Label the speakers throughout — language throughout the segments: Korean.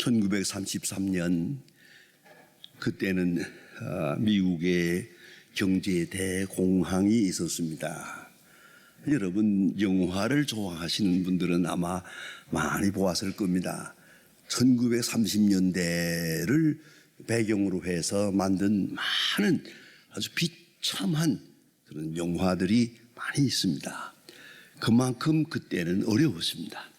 Speaker 1: 1933년 그때는 아, 미국의 경제 대공황이 있었습니다. 여러분 영화를 좋아하시는 분들은 아마 많이 보았을 겁니다. 1930년대를 배경으로 해서 만든 많은 아주 비참한 그런 영화들이 많이 있습니다. 그만큼 그때는 어려웠습니다.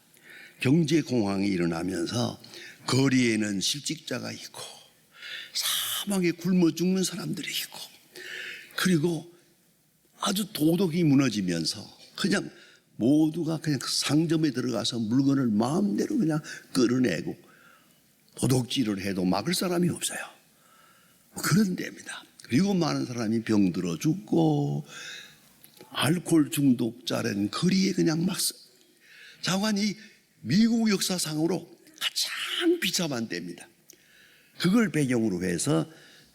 Speaker 1: 경제 공황이 일어나면서 거리에는 실직자가 있고 사막에 굶어 죽는 사람들이 있고 그리고 아주 도덕이 무너지면서 그냥 모두가 그냥 그 상점에 들어가서 물건을 마음대로 그냥 끌어내고 도둑질을 해도 막을 사람이 없어요. 그런 데입니다. 그리고 많은 사람이 병들어 죽고 알코올 중독자는 거리에 그냥 막 써- 자관 이 미국 역사상으로 가장 비참한 때입니다. 그걸 배경으로 해서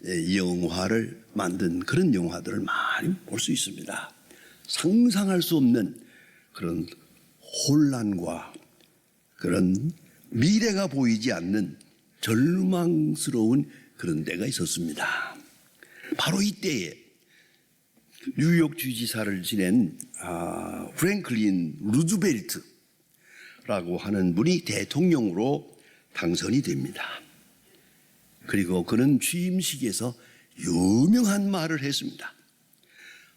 Speaker 1: 예, 영화를 만든 그런 영화들을 많이 볼 수 있습니다. 상상할 수 없는 그런 혼란과 그런 미래가 보이지 않는 절망스러운 그런 데가 있었습니다. 바로 이때에 뉴욕 주지사를 지낸 아, 프랭클린 루즈벨트 라고 하는 분이 대통령으로 당선이 됩니다. 그리고 그는 취임식에서 유명한 말을 했습니다.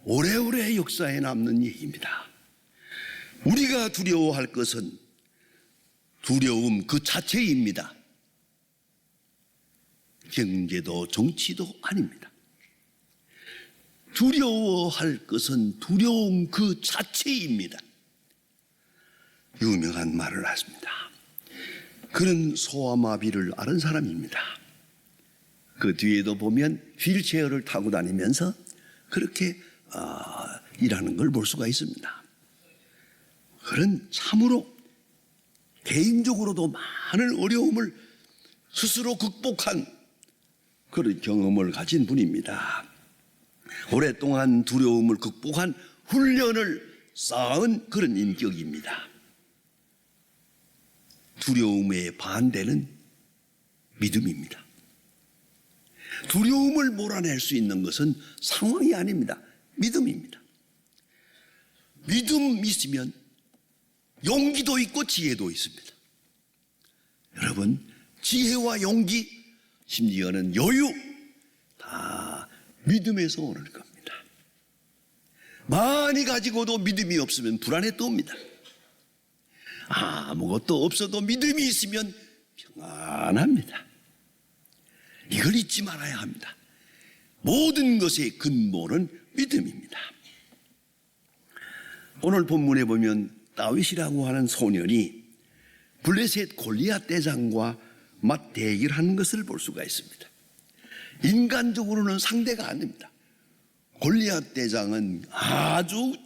Speaker 1: 오래오래 역사에 남는 얘기입니다. 우리가 두려워할 것은 두려움 그 자체입니다. 경제도 정치도 아닙니다. 두려워할 것은 두려움 그 자체입니다. 유명한 말을 하십니다. 그는 소아마비를 앓은 사람입니다. 그 뒤에도 보면 휠체어를 타고 다니면서 그렇게 아, 일하는 걸 볼 수가 있습니다. 그런 참으로 개인적으로도 많은 어려움을 스스로 극복한 그런 경험을 가진 분입니다. 오랫동안 두려움을 극복한 훈련을 쌓은 그런 인격입니다. 두려움의 반대는 믿음입니다. 두려움을 몰아낼 수 있는 것은 상황이 아닙니다. 믿음입니다. 믿음 있으면 용기도 있고 지혜도 있습니다. 여러분, 지혜와 용기, 심지어는 여유, 다 믿음에서 오는 겁니다. 많이 가지고도 믿음이 없으면 불안에 떠옵니다. 아무것도 없어도 믿음이 있으면 평안합니다. 이걸 잊지 말아야 합니다. 모든 것의 근본은 믿음입니다. 오늘 본문에 보면 다윗이라고 하는 소년이 블레셋 골리앗 대장과 맞대결 하는 것을 볼 수가 있습니다. 인간적으로는 상대가 안 됩니다. 골리앗 대장은 아주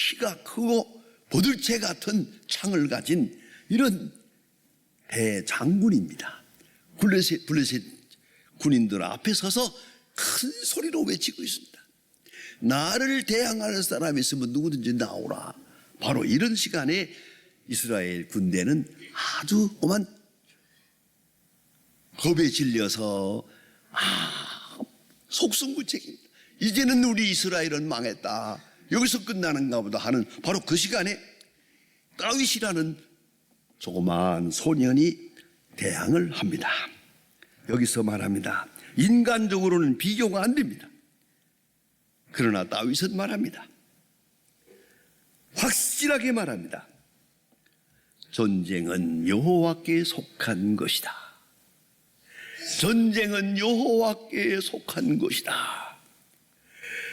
Speaker 1: 키가 크고 버들채 같은 창을 가진 이런 대장군입니다. 블레셋, 블레셋 군인들 앞에 서서 큰 소리로 외치고 있습니다. 나를 대항할 사람이 있으면 누구든지 나오라. 바로 이런 시간에 이스라엘 군대는 아주 오만 겁에 질려서 아, 속성구책입니다. 이제는 우리 이스라엘은 망했다. 여기서 끝나는가 보다 하는 바로 그 시간에 다윗이라는 조그마한 소년이 대항을 합니다. 여기서 말합니다. 인간적으로는 비교가 안 됩니다. 그러나 다윗은 말합니다. 확실하게 말합니다. 전쟁은 여호와께 속한 것이다. 전쟁은 여호와께 속한 것이다.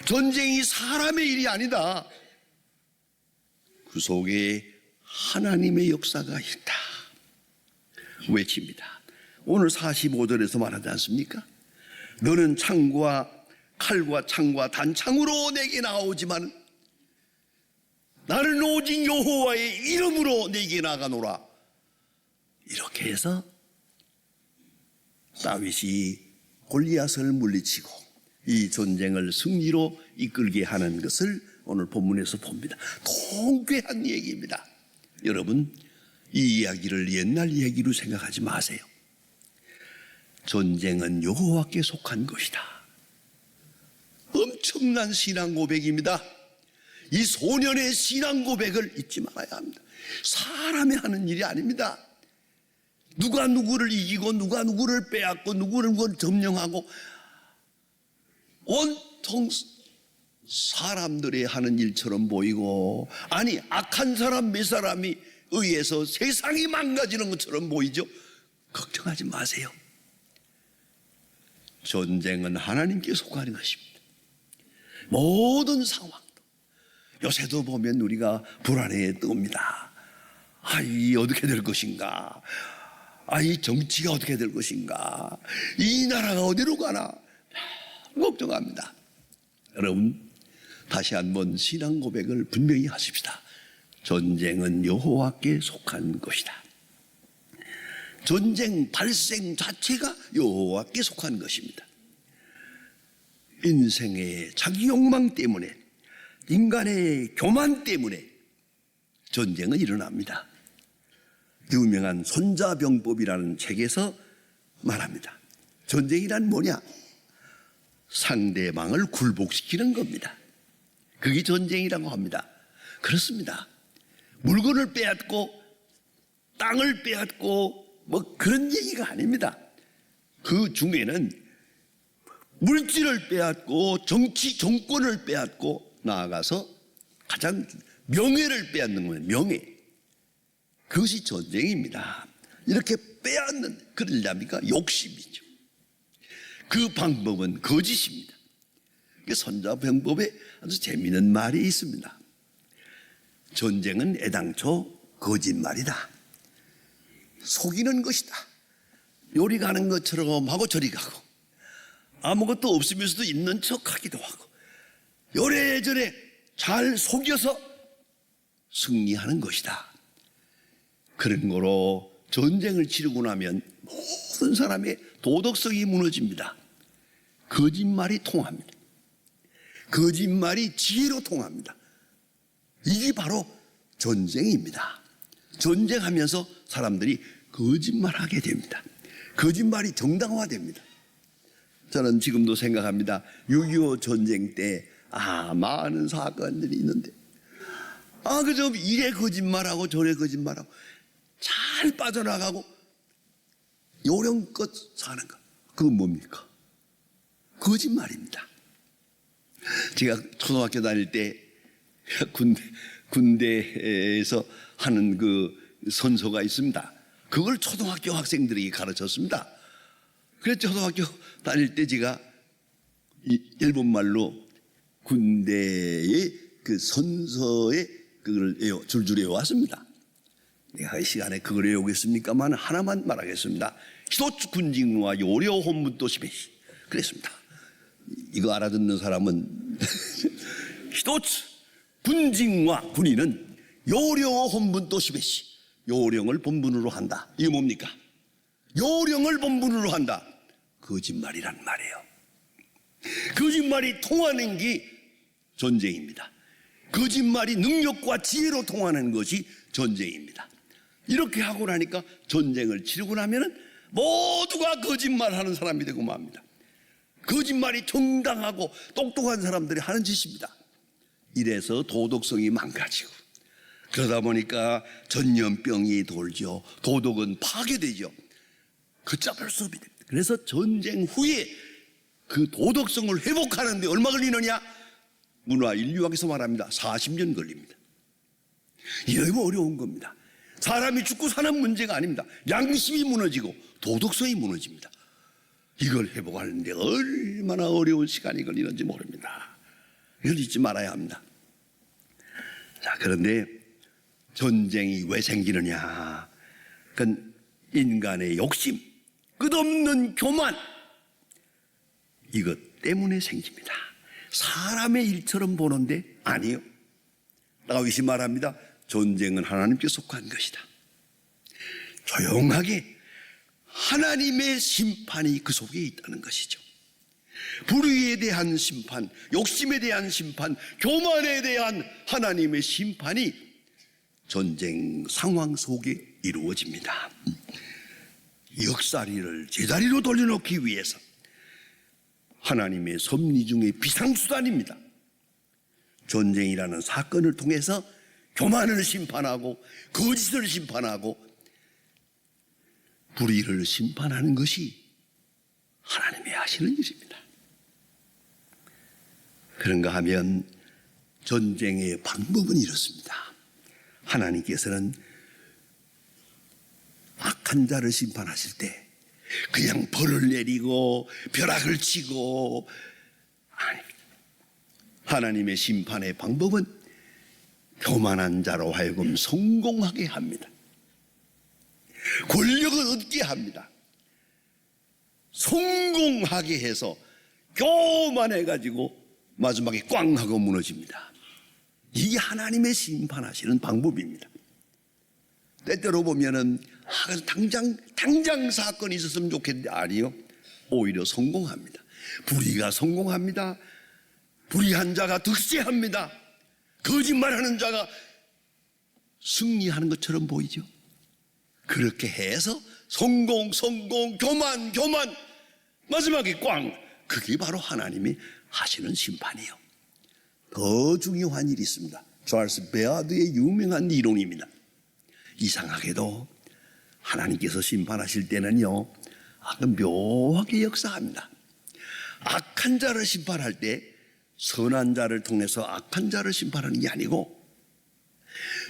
Speaker 1: 전쟁이 사람의 일이 아니다. 그 속에 하나님의 역사가 있다. 외칩니다. 오늘 45절에서 말하지 않습니까? 너는 창과 칼과 창과 단창으로 내게 나오지만 나는 오직 여호와의 이름으로 내게 나가노라. 이렇게 해서 다윗이 골리앗을 물리치고 이 전쟁을 승리로 이끌게 하는 것을 오늘 본문에서 봅니다. 통쾌한 얘기입니다. 여러분, 이 이야기를 옛날 얘기로 생각하지 마세요. 전쟁은 여호와께 속한 것이다. 엄청난 신앙 고백입니다. 이 소년의 신앙 고백을 잊지 말아야 합니다. 사람이 하는 일이 아닙니다. 누가 누구를 이기고 누가 누구를 빼앗고 누구를 점령하고 온통 사람들이 하는 일처럼 보이고 아니 악한 사람 몇 사람이 의해서 세상이 망가지는 것처럼 보이죠. 걱정하지 마세요. 전쟁은 하나님께 속하는 것입니다. 모든 상황도 요새도 보면 우리가 불안해 뜹니다. 아, 이 어떻게 될 것인가? 아, 이 정치가 어떻게 될 것인가? 이 나라가 어디로 가나? 걱정합니다. 여러분, 다시 한번 신앙 고백을 분명히 하십시다. 전쟁은 여호와께 속한 것이다. 전쟁 발생 자체가 여호와께 속한 것입니다. 인생의 자기 욕망 때문에 인간의 교만 때문에 전쟁은 일어납니다. 유명한 손자병법이라는 책에서 말합니다. 전쟁이란 뭐냐? 상대방을 굴복시키는 겁니다. 그게 전쟁이라고 합니다. 그렇습니다. 물건을 빼앗고 땅을 빼앗고 뭐 그런 얘기가 아닙니다. 그 중에는 물질을 빼앗고 정치 정권을 빼앗고 나아가서 가장 명예를 빼앗는 거예요. 명예. 그것이 전쟁입니다. 이렇게 빼앗는 그러려니까 욕심이죠. 그 방법은 거짓입니다. 선자병법에 아주 재미있는 말이 있습니다. 전쟁은 애당초 거짓말이다. 속이는 것이다. 요리 가는 것처럼 하고 저리 가고 아무것도 없으면서도 있는 척 하기도 하고 요래저래 잘 속여서 승리하는 것이다. 그런 거로 전쟁을 치르고 나면 모든 사람의 도덕성이 무너집니다. 거짓말이 통합니다. 거짓말이 지혜로 통합니다. 이게 바로 전쟁입니다. 전쟁하면서 사람들이 거짓말하게 됩니다. 거짓말이 정당화됩니다. 저는 지금도 생각합니다. 6.25 전쟁 때, 아, 많은 사건들이 있는데, 아, 그저 이래 거짓말하고 저래 거짓말하고, 잘 빠져나가고, 요령껏 사는 것. 그건 뭡니까? 거짓말입니다. 제가 초등학교 다닐 때 군대, 군대에서 하는 그 선서가 있습니다. 그걸 초등학교 학생들에게 가르쳤습니다. 그래서 초등학교 다닐 때 제가 이 일본말로 군대의 그 선서에 그걸 외워, 줄줄 외워왔습니다. 내가 이 시간에 그걸 외우겠습니까만 하나만 말하겠습니다. 히도츠 군직과 요료 혼문도 시베시 그랬습니다. 이거 알아듣는 사람은 히도츠 군직과 군인은 요료 혼문도 시베시 요령을 본분으로 한다. 이게 뭡니까? 요령을 본분으로 한다. 거짓말이란 말이에요. 거짓말이 통하는 게 전쟁입니다. 거짓말이 능력과 지혜로 통하는 것이 전쟁입니다. 이렇게 하고 나니까 전쟁을 치르고 나면은 모두가 거짓말하는 사람이 되고 맙니다. 거짓말이 정당하고 똑똑한 사람들이 하는 짓입니다. 이래서 도덕성이 망가지고 그러다 보니까 전염병이 돌죠. 도덕은 파괴되죠. 걷잡을 수 없이 됩니다. 그래서 전쟁 후에 그 도덕성을 회복하는데 얼마 걸리느냐? 문화 인류학에서 말합니다. 40년 걸립니다. 이러면 어려운 겁니다. 사람이 죽고 사는 문제가 아닙니다. 양심이 무너지고 도덕성이 무너집니다. 이걸 회복하는데 얼마나 어려운 시간이 걸리는지 모릅니다. 이걸 잊지 말아야 합니다. 자, 그런데 전쟁이 왜 생기느냐? 그건 인간의 욕심, 끝없는 교만, 이것 때문에 생깁니다. 사람의 일처럼 보는데 아니요. 다윗이 말합니다. 전쟁은 하나님께 속한 것이다. 조용하게 하나님의 심판이 그 속에 있다는 것이죠. 불의에 대한 심판, 욕심에 대한 심판, 교만에 대한 하나님의 심판이 전쟁 상황 속에 이루어집니다. 역사리를 제자리로 돌려놓기 위해서 하나님의 섭리 중의 비상수단입니다. 전쟁이라는 사건을 통해서 교만을 심판하고 거짓을 심판하고 불의를 심판하는 것이 하나님이 하시는 일입니다. 그런가 하면 전쟁의 방법은 이렇습니다. 하나님께서는 악한 자를 심판하실 때 그냥 벌을 내리고 벼락을 치고. 하나님의 심판의 방법은 교만한 자로 하여금 성공하게 합니다. 권력을 얻게 합니다. 성공하게 해서 교만해 가지고 마지막에 꽝 하고 무너집니다. 이게 하나님의 심판하시는 방법입니다. 때때로 보면은 아, 당장 당장 사건이 있었으면 좋겠는데 아니요. 오히려 성공합니다. 불의가 성공합니다. 불의한 자가 득세합니다. 거짓말하는 자가 승리하는 것처럼 보이죠. 그렇게 해서 성공, 성공, 교만, 교만, 마지막에 꽝. 그게 바로 하나님이 하시는 심판이에요. 더 중요한 일이 있습니다. 찰스 베아드의 유명한 이론입니다. 이상하게도 하나님께서 심판하실 때는요, 아주 묘하게 역사합니다. 악한 자를 심판할 때 선한 자를 통해서 악한 자를 심판하는 게 아니고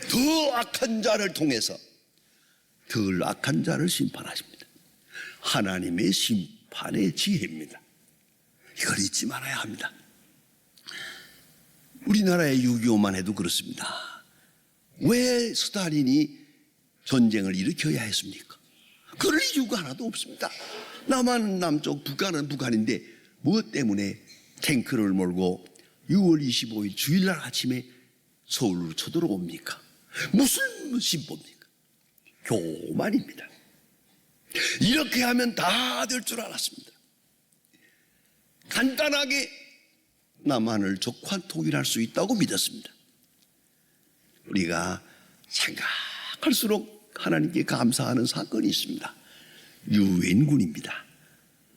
Speaker 1: 더 악한 자를 통해서 덜 악한 자를 심판하십니다. 하나님의 심판의 지혜입니다. 이걸 잊지 말아야 합니다. 우리나라의 6.25만 해도 그렇습니다. 왜 스탈린이 전쟁을 일으켜야 했습니까? 그럴 이유가 하나도 없습니다. 남한은 남쪽, 북한은 북한인데 무엇 때문에 탱크를 몰고 6월 25일 주일날 아침에 서울로 쳐들어옵니까? 무슨 신보입니까? 교만입니다. 이렇게 하면 다 될 줄 알았습니다. 간단하게 남한을 적환 통일할 수 있다고 믿었습니다. 우리가 생각할수록 하나님께 감사하는 사건이 있습니다. 유엔군입니다.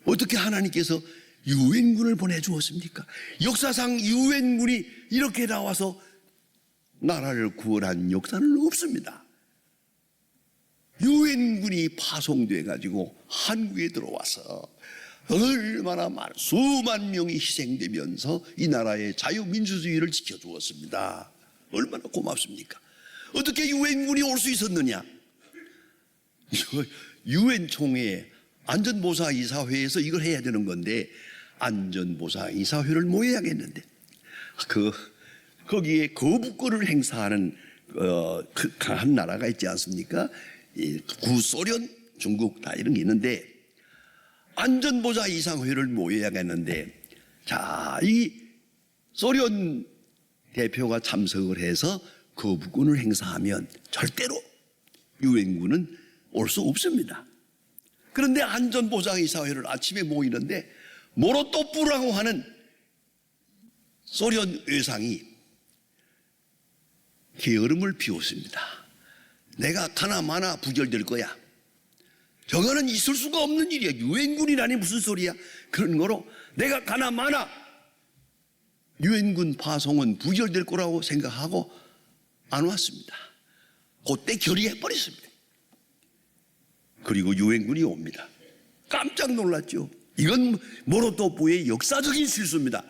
Speaker 1: 어떻게 하나님께서 유엔군을 보내주었습니까? 역사상 유엔군이 이렇게 나와서 나라를 구원한 역사는 없습니다. 유엔군이 파송돼 가지고 한국에 들어와서 얼마나 많은 수만 명이 희생되면서 이 나라의 자유민주주의를 지켜주었습니다. 얼마나 고맙습니까? 어떻게 유엔군이 올 수 있었느냐? 유엔 총회 안전보사 이사회에서 이걸 해야 되는 건데 안전보사 이사회를 모여야겠는데 그 거기에 거부권을 행사하는 어, 그한 나라가 있지 않습니까? 이 구소련, 중국 다 이런 게 있는데 안전보좌 이상회를 모여야겠는데 자, 이 소련 대표가 참석을 해서 거부권을 행사하면 절대로 유엔군은 올 수 없습니다. 그런데 안전보장이사회를 아침에 모이는데 모로토프라고 하는 소련 외상이 게으름을 피웠습니다. 내가 가나 마나 부결될 거야. 저거는 있을 수가 없는 일이야. 유엔군이라니 무슨 소리야? 그런 거로 내가 가나 마나 유엔군 파송은 부결될 거라고 생각하고 안 왔습니다. 그때 결의해 버렸습니다. 그리고 유엔군이 옵니다. 깜짝 놀랐죠. 이건 모로토프의 역사적인 실수입니다.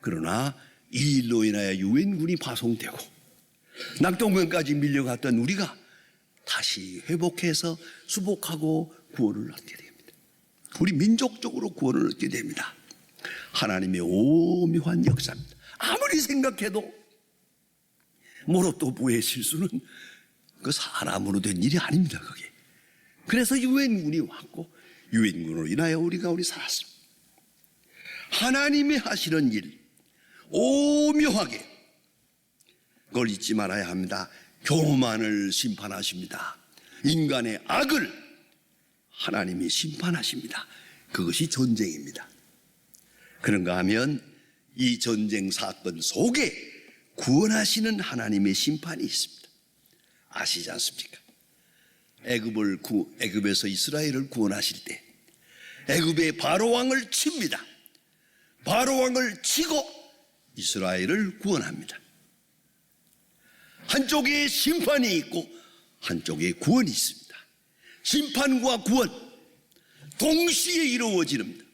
Speaker 1: 그러나 이 일로 인하여 유엔군이 파송되고 낙동강까지 밀려갔던 우리가 다시 회복해서 수복하고 구원을 얻게 됩니다. 우리 민족적으로 구원을 얻게 됩니다. 하나님의 오묘한 역사입니다. 아무리 생각해도 모로토프의 실수는 그 사람으로 된 일이 아닙니다. 그게. 그래서 유엔군이 왔고 유엔군으로 인하여 우리가 우리 살았습니다. 하나님이 하시는 일 오묘하게 그걸 잊지 말아야 합니다. 교만을 심판하십니다. 인간의 악을 하나님이 심판하십니다. 그것이 전쟁입니다. 그런가 하면 이 전쟁 사건 속에 구원하시는 하나님의 심판이 있습니다. 아시지 않습니까? 애굽을 구, 애굽에서 이스라엘을 구원하실 때 애굽의 바로 왕을 칩니다. 바로 왕을 치고 이스라엘을 구원합니다. 한쪽에 심판이 있고 한쪽에 구원이 있습니다. 심판과 구원 동시에 이루어지는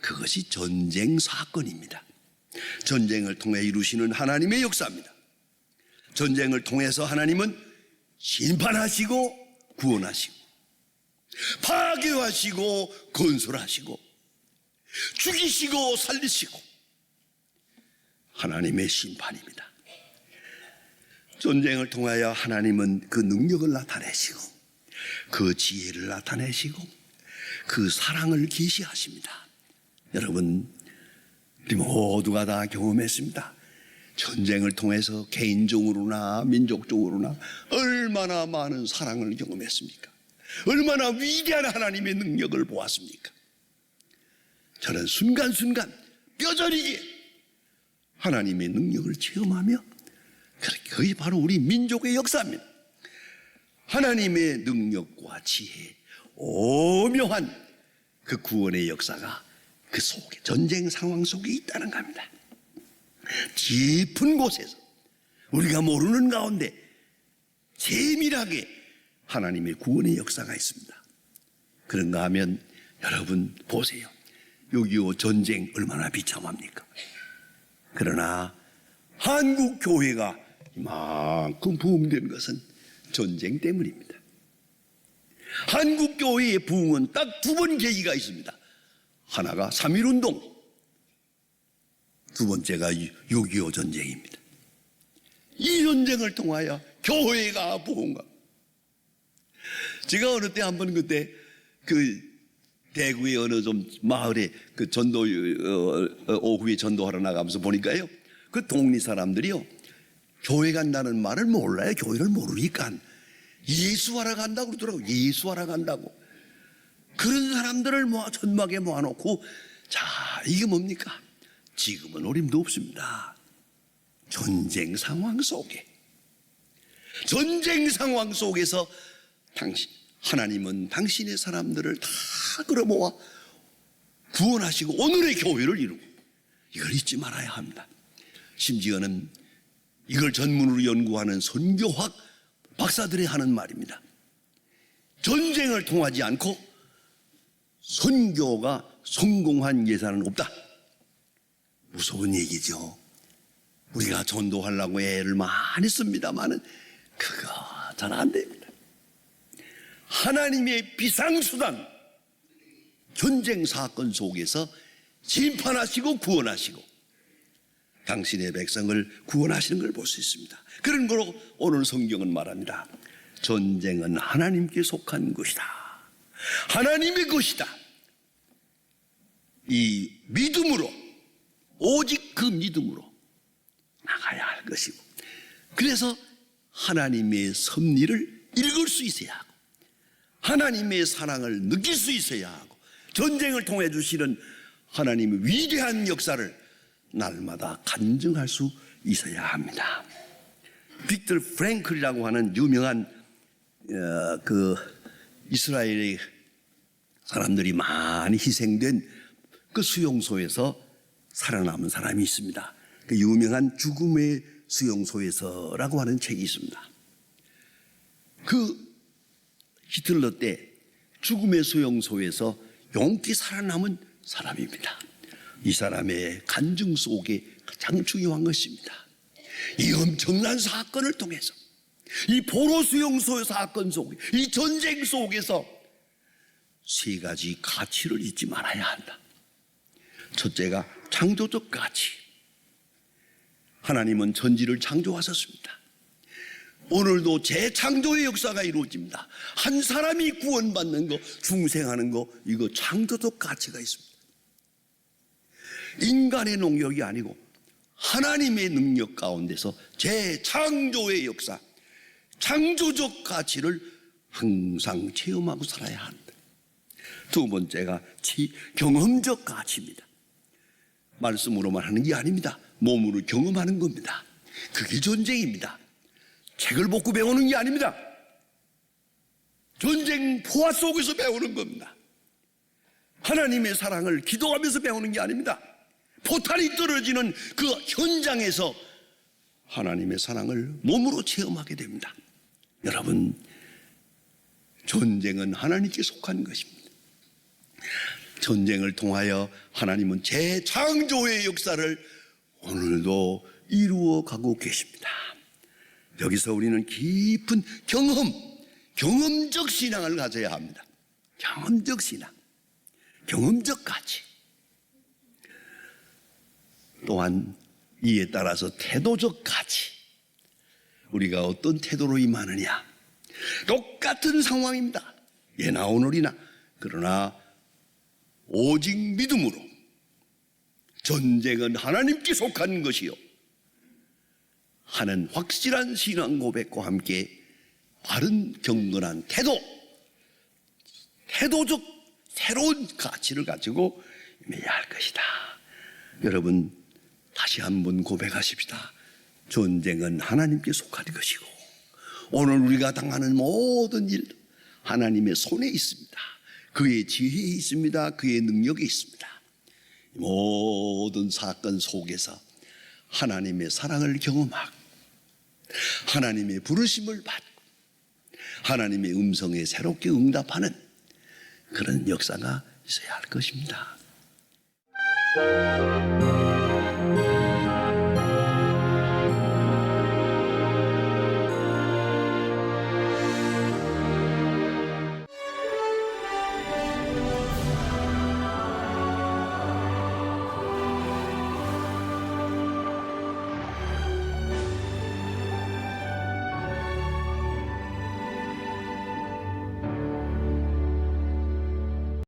Speaker 1: 그것이 전쟁 사건입니다. 전쟁을 통해 이루시는 하나님의 역사입니다. 전쟁을 통해서 하나님은 심판하시고 구원하시고 파괴하시고 건설하시고 죽이시고 살리시고 하나님의 심판입니다. 전쟁을 통하여 하나님은 그 능력을 나타내시고 그 지혜를 나타내시고 그 사랑을 계시하십니다. 여러분 우리 모두가 다 경험했습니다. 전쟁을 통해서 개인적으로나 민족적으로나 얼마나 많은 사랑을 경험했습니까? 얼마나 위대한 하나님의 능력을 보았습니까? 저는 순간순간 뼈저리게 하나님의 능력을 체험하며 그게 바로 우리 민족의 역사입니다. 하나님의 능력과 지혜, 오묘한 그 구원의 역사가 그 속에 전쟁 상황 속에 있다는 겁니다. 깊은 곳에서 우리가 모르는 가운데 세밀하게 하나님의 구원의 역사가 있습니다. 그런가 하면 여러분 보세요. 6.25 전쟁 얼마나 비참합니까? 그러나 한국 교회가 이만큼 부흥된 것은 전쟁 때문입니다. 한국 교회의 부흥은 딱 두 번 계기가 있습니다. 하나가 3.1 운동, 두 번째가 6.25 전쟁입니다. 이 전쟁을 통하여 교회가 부흥가. 제가 어느 때 한 번 그때 그 대구의 어느 좀 마을에 그 전도 어, 어, 오후에 전도하러 나가면서 보니까요. 그 동리 사람들이요. 교회 간다는 말을 몰라요. 교회를 모르니까 예수하러 간다고 그러더라고. 예수하러 간다고. 그런 사람들을 모아 전막에 모아놓고 자 이게 뭡니까? 지금은 어림도 없습니다. 전쟁 상황 속에 전쟁 상황 속에서 당신 하나님은 당신의 사람들을 다 끌어모아 구원하시고 오늘의 교회를 이루고 이걸 잊지 말아야 합니다. 심지어는 이걸 전문으로 연구하는 선교학 박사들이 하는 말입니다. 전쟁을 통하지 않고 선교가 성공한 예산은 없다. 무서운 얘기죠. 우리가 전도하려고 애를 많이 씁니다만은 그거 잘 안 됩니다. 하나님의 비상수단 전쟁 사건 속에서 심판하시고 구원하시고 당신의 백성을 구원하시는 걸 볼 수 있습니다. 그런 거로 오늘 성경은 말합니다. 전쟁은 하나님께 속한 것이다. 하나님의 것이다. 이 믿음으로 오직 그 믿음으로 나가야 할 것이고 그래서 하나님의 섭리를 읽을 수 있어야 하고 하나님의 사랑을 느낄 수 있어야 하고 전쟁을 통해 주시는 하나님의 위대한 역사를 날마다 간증할 수 있어야 합니다. 빅터 프랭클이라고 하는 유명한 어, 그 이스라엘의 사람들이 많이 희생된 그 수용소에서 살아남은 사람이 있습니다. 그 유명한 죽음의 수용소에서라고 하는 책이 있습니다. 그 히틀러 때 죽음의 수용소에서 용기 살아남은 사람입니다. 이 사람의 간증 속에 가장 중요한 것입니다. 이 엄청난 사건을 통해서 이 포로 수용소 사건 속에 이 전쟁 속에서 세 가지 가치를 잊지 말아야 한다. 첫째가 창조적 가치. 하나님은 천지를 창조하셨습니다. 오늘도 재창조의 역사가 이루어집니다. 한 사람이 구원받는 거, 중생하는 거, 이거 창조적 가치가 있습니다. 인간의 능력이 아니고 하나님의 능력 가운데서 재창조의 역사, 창조적 가치를 항상 체험하고 살아야 한다. 두 번째가 경험적 가치입니다. 말씀으로만 하는 게 아닙니다. 몸으로 경험하는 겁니다. 그게 전쟁입니다. 책을 보고 배우는 게 아닙니다. 전쟁 포화 속에서 배우는 겁니다. 하나님의 사랑을 기도하면서 배우는 게 아닙니다. 포탄이 떨어지는 그 현장에서 하나님의 사랑을 몸으로 체험하게 됩니다. 여러분, 전쟁은 하나님께 속한 것입니다. 전쟁을 통하여 하나님은 재창조의 역사를 오늘도 이루어 가고 계십니다. 여기서 우리는 깊은 경험, 경험적 신앙을 가져야 합니다. 경험적 신앙, 경험적 가치. 또한 이에 따라서 태도적 가치. 우리가 어떤 태도로 임하느냐. 똑같은 상황입니다. 예나 오늘이나. 그러나 오직 믿음으로 전쟁은 하나님께 속한 것이요. 하는 확실한 신앙 고백과 함께 바른 경건한 태도, 태도적 새로운 가치를 가지고 임해야 할 것이다. 여러분, 다시 한번 고백하십시다. 전쟁은 하나님께 속한 것이고, 오늘 우리가 당하는 모든 일, 하나님의 손에 있습니다. 그의 지혜에 있습니다. 그의 능력에 있습니다. 모든 사건 속에서 하나님의 사랑을 경험하고, 하나님의 부르심을 받고, 하나님의 음성에 새롭게 응답하는 그런 역사가 있어야 할 것입니다.